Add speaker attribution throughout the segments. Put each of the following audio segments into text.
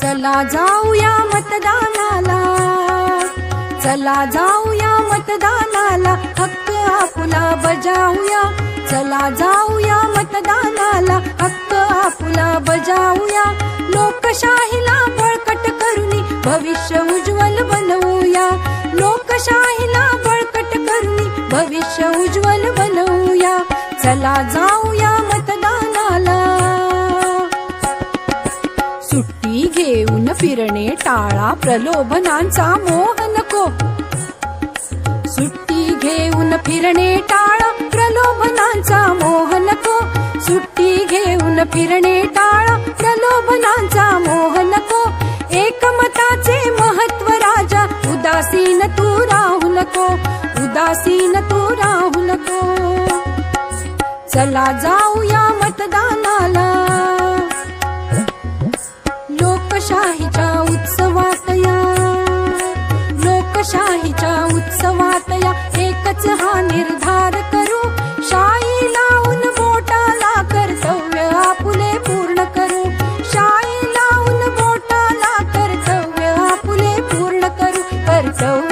Speaker 1: चला जाऊया मतदानाला. चला जाऊया मतदानाला. हक्क आपला बजावूया चला जाऊया मतदानाला. हक्क चला जाऊया मतदानाला. सुट्टी घेऊन फिरणे टाळा प्रलोभनांचा मोह नको. सुट्टी घेऊन फिरणे टाळा प्रलोभनांचा मोह नको. सुट्टी घेऊन फिरणे टाळा प्रलोभनांचा मोह नको. एकमताचे महत्त्व राजा उदासीन तू राहू नको. उदासीन तू राहू नको. चला जाऊया मतदानाला. लोकशाहीच्या उत्सवात या. लोकशाहीच्या उत्सवात या. एकच हा निर्धार करू. शाई लावून बोटाला कर्तव्य आपुले पूर्ण करू. शाई लावून बोटाला कर्तव्य आपुले पूर्ण करू. कर्तव्य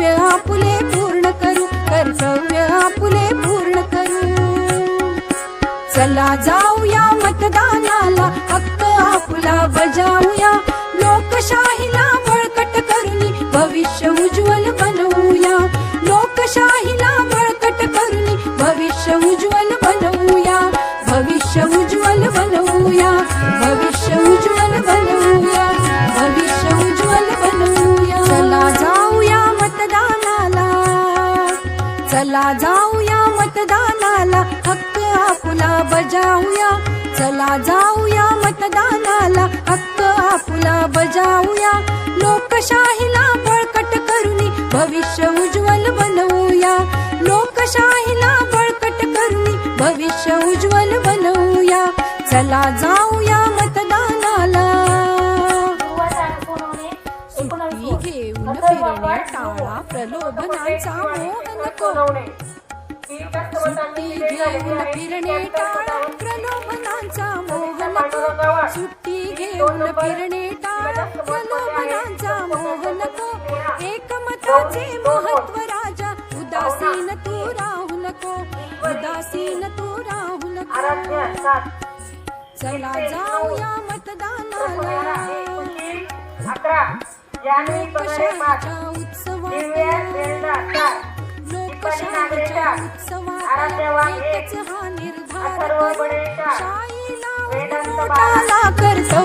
Speaker 1: चला जाऊया मतदानाला हक्क आपला बजावूया. लोकशाहीला बळकट करूनी भविष्य उज्ज्वल बनवूया. लोकशाहीला बळकट करूनी भविष्य उज्ज्वल बनवूया. भविष्य उज्ज्वल बनवूया. भविष्य उज्ज्वल बनवूया. भविष्य उज्ज्वल बनवूया. चला जाऊया मतदानाला. चला जाऊया मतदानाला. हक्क आपला बजावूया चला जाऊया मतदानाला. हक्क आपला बजावूया लोकशाहीला बळकट करूनी भविष्य उज्ज्वल बनवूया. लोकशाहीला बळकट करूनी भविष्य उज्ज्वल बनवूया. चला जाऊया मतदानाला. घेऊन फिरणे टाळा प्रलोभनांचा मोह नको. सुट्टी घेऊन फिरणे टाळा प्रलोभनांचा मोह नको सुट्टी घेऊन फिरणे टाळा प्रलोभनांचा मोह नको एकमताचे महत्त्व राजा उदासीन तू राहू नको उदासीन तू राहू नको चला जाऊया मतदानाला
Speaker 2: अकरा जानेवारी
Speaker 1: एकच हा निर्धार
Speaker 2: अथर्व
Speaker 1: करू.